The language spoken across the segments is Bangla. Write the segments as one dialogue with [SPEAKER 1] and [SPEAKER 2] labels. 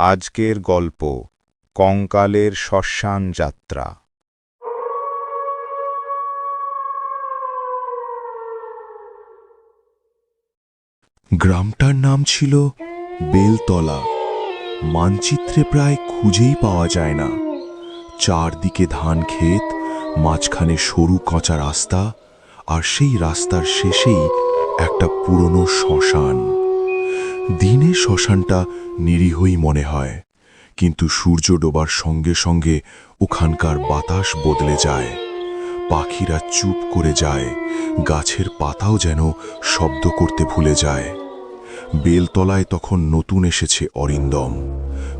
[SPEAKER 1] আজকের গল্প, কঙ্কালের শ্মশান যাত্রা।
[SPEAKER 2] গ্রামটার নাম ছিল বেলতলা। মানচিত্রে প্রায় খুঁজেই পাওয়া যায় না। চারদিকে ধান ক্ষেত, মাঝখানে সরু কাঁচা রাস্তা, আর সেই রাস্তার শেষেই একটা পুরনো শ্মশান। দিনে শ্মশানটা নিরীহই মনে হয়, কিন্তু সূর্য ডোবার সঙ্গে সঙ্গে ওখানকার বাতাস বদলে যায়। পাখিরা চুপ করে যায়, গাছের পাতাও যেন শব্দ করতে ভুলে যায়। বেলতলায় তখন নতুন এসেছে অরিন্দম।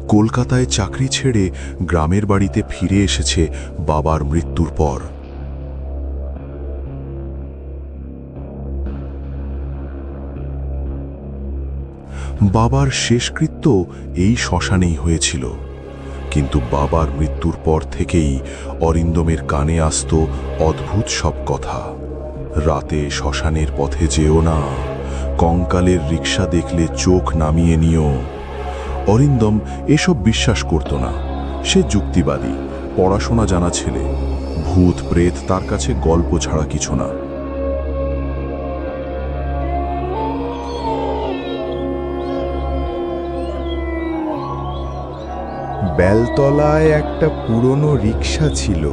[SPEAKER 2] কলকাতায় চাকরি ছেড়ে গ্রামের বাড়িতে ফিরে এসেছে বাবার মৃত্যুর পর। বাবার শেষকৃত্য এই শ্মশানেই হয়েছিল। কিন্তু বাবার মৃত্যুর পর থেকেই অরিন্দমের কানে আসত অদ্ভুত সব কথা। রাতে শ্মশানের পথে যেও না, কঙ্কালের রিক্সা দেখলে চোখ নামিয়ে নিও। অরিন্দম এসব বিশ্বাস করত না, সে যুক্তিবাদী, পড়াশোনা জানা ছেলে ভূত প্রেত তার কাছে গল্প ছাড়া কিছু না।
[SPEAKER 1] বেলতলায় একটা পুরনো রিক্সা ছিল।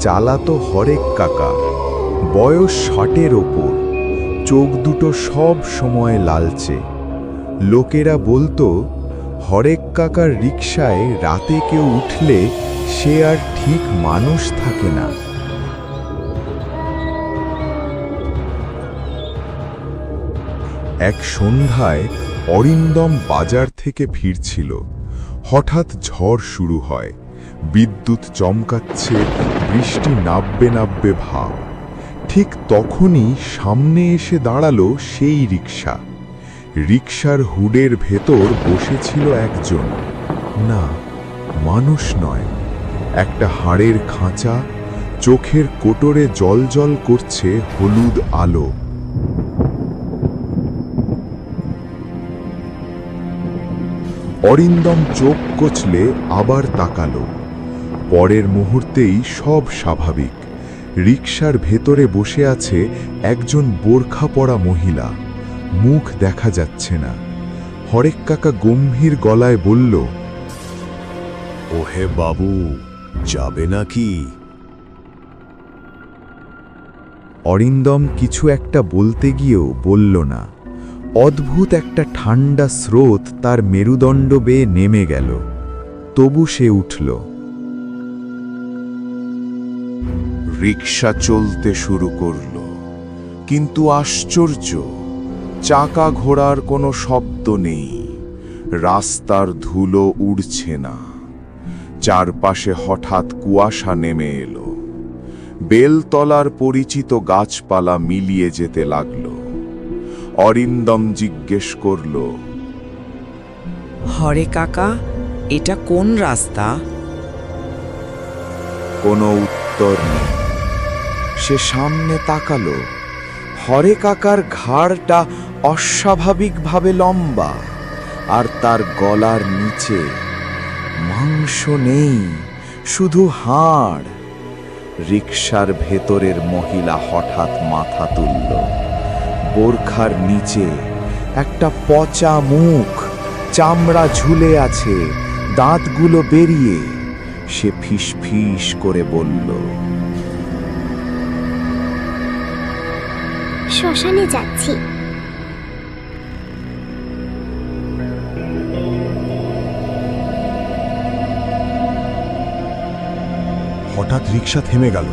[SPEAKER 1] চালাতো হরেক কাকা। বয়স ষাটের ওপর। চোখ দুটো সব সময় লালচে। লোকেরা বলতো, হরেক কাকার রিক্সায় রাতে কেউ উঠলে সে আর ঠিক মানুষ থাকে না। এক সন্ধ্যায় অরিন্দম বাজার থেকে ফিরছিল। হঠাৎ ঝড় শুরু হয়। বিদ্যুৎ চমকাচ্ছে, বৃষ্টি নাববে নাববে ভাব। ঠিক তখনই সামনে এসে দাঁড়াল সেই রিক্সা রিক্সার হুডের ভেতর বসেছিল একজন। না, মানুষ নয়। একটা হাড়ের খাঁচা, চোখের কোটরে জলজল করছে হলুদ আলো। অরিন্দম চোখ কচলে আবার তাকালো। পরের মুহূর্তেই সব স্বাভাবিক। রিকশার ভেতরে বসে আছে একজন বোরখা পরা মহিলা। মুখ দেখা যাচ্ছে না। হরেক কাকা গম্ভীর গলায় বলল
[SPEAKER 2] ওহে বাবু যাবে নাকি?
[SPEAKER 1] অরিন্দম কিছু একটা বলতে গিয়েও বলল না। অদ্ভুত একটা ঠান্ডা স্রোত তার মেরুদণ্ড বেয়ে নেমে গেল। তবু সে উঠল।
[SPEAKER 2] রিক্সা চলতে শুরু করল। কিন্তু আশ্চর্য, চাকা ঘোড়ার কোনো শব্দ নেই। রাস্তার ধুলো উড়ছে না। চারপাশে হঠাৎ কুয়াশা নেমে এলো। বেলতলার পরিচিত গাছপালা মিলিয়ে যেতে লাগল। অরিন্দম জিজ্ঞেস করল
[SPEAKER 3] হরে কাকা এটা কোন রাস্তা?
[SPEAKER 1] কোনো উত্তর নেই। সে সামনে তাকালো। হরে কাকার ঘাড়টা অস্বাভাবিকভাবে লম্বা আর তার গলার নিচে মাংস নেই শুধু হাড়। রিকশার ভেতরের মহিলা হঠাৎ মাথা তুলল। বোরখার নিচে। একটা পচা মুখ চামড়া ঝুলে আছে দাঁতগুলো বেরিয়ে। সে ফিস ফিস করে বলল
[SPEAKER 4] শ্মশানে যাচ্ছি।
[SPEAKER 2] হঠাৎ রিক্সা থেমে গেল।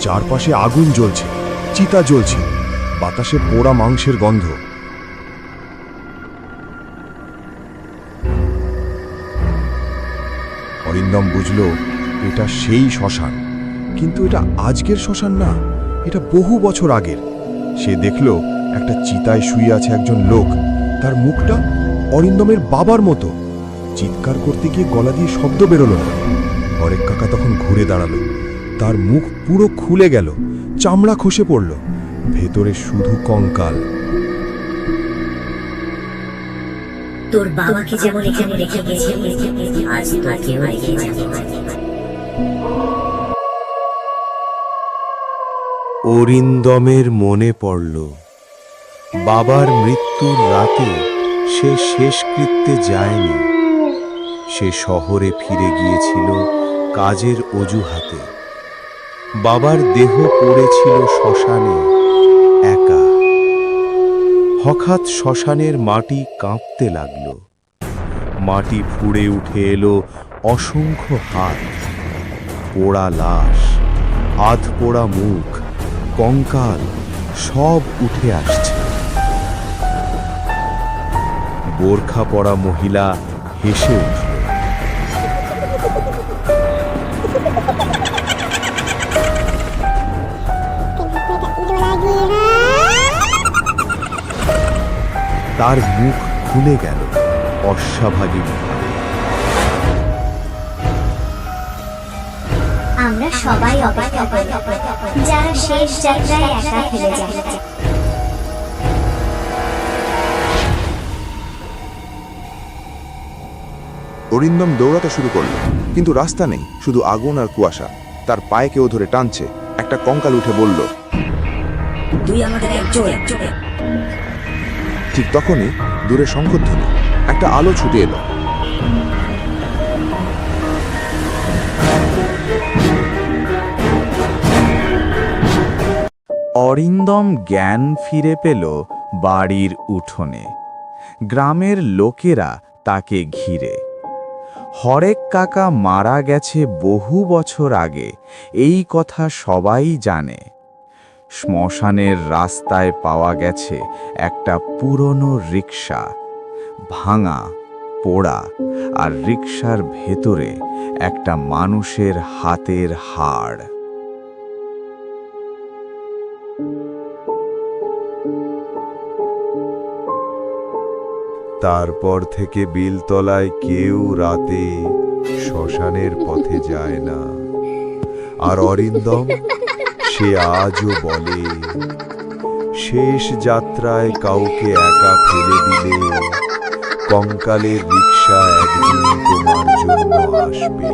[SPEAKER 2] চারপাশে আগুন জ্বলছে চিতা জ্বলছে। বাতাসে পোড়া মাংসের গন্ধ। অরিন্দম বুঝল, এটা সেই শ্মশান। কিন্তু এটা আজকের শ্মশান না, এটা বহু বছর আগের। সে দেখল, একটা চিতায় শুয়ে আছে একজন লোক। তার মুখটা অরিন্দমের বাবার মতো। চিৎকার করতে গিয়ে গলা দিয়ে শব্দ বেরোলো না। হরেক কাকা তখন ঘুরে দাঁড়াল। তার মুখ পুরো খুলে গেল। চামড়া খসে পড়ল। ভেতরে শুধু কঙ্কাল।
[SPEAKER 4] তোর বাবাকে যেমন এখানে রেখে গেছে আজ তোকেও রেখে যাবে।
[SPEAKER 1] অরিন্দমের মনে পড়ল বাবার মৃত্যুর রাতে সে শেষকৃত্যে যায়নি। সে শহরে ফিরে গিয়েছিল কাজের অজুহাতে। বাবার দেহ পড়েছিল শ্মশানে। হঠাৎ শ্মশানের মাটি কাঁপতে লাগল। মাটি ফুড়ে উঠে এলো অসংখ্য হাত, পোড়া লাশ আধ পোড়া মুখ, কঙ্কাল, সব উঠে আসছে। বোরখা পড়া মহিলা হেসে উঠল। তার মুখ খুলে গেল অস্বাভাবিক
[SPEAKER 5] আমরা সবাই অপেক্ষা করি যারা শেষ যাত্রায় একা ফেলে যায়।
[SPEAKER 6] অরিন্দম দৌড়াতে শুরু করল কিন্তু রাস্তা নেই শুধু আগুন আর কুয়াশা। তার পায়ে কেউ ধরে টানছে একটা কঙ্কাল উঠে বলল
[SPEAKER 4] তুই আমাদের একজন।
[SPEAKER 6] ঠিক তখনই দূরে শঙ্খধ্বনি, একটা আলো ছুটে এলো।
[SPEAKER 7] অরিন্দম জ্ঞান ফিরে পেল বাড়ির উঠোনে। গ্রামের লোকেরা তাকে ঘিরে। হরেক কাকা মারা গেছে বহু বছর আগে, এই কথা সবাই জানে। শ্মশানের রাস্তায় পাওয়া গেছে একটা পুরনো রিক্সা ভাঙা, পোড়া আর রিক্সার ভেতরে একটা মানুষের হাতের হাড়।
[SPEAKER 6] তারপর থেকে বিলতলায় কেউ রাতে শ্মশানের পথে যায় না। আর অরিন্দম সে আজও বলে, শেষ যাত্রায় কাউকে একা ফেলে দিলে কঙ্কালের রিক্সা একদিন তোমার জন্য আসবে।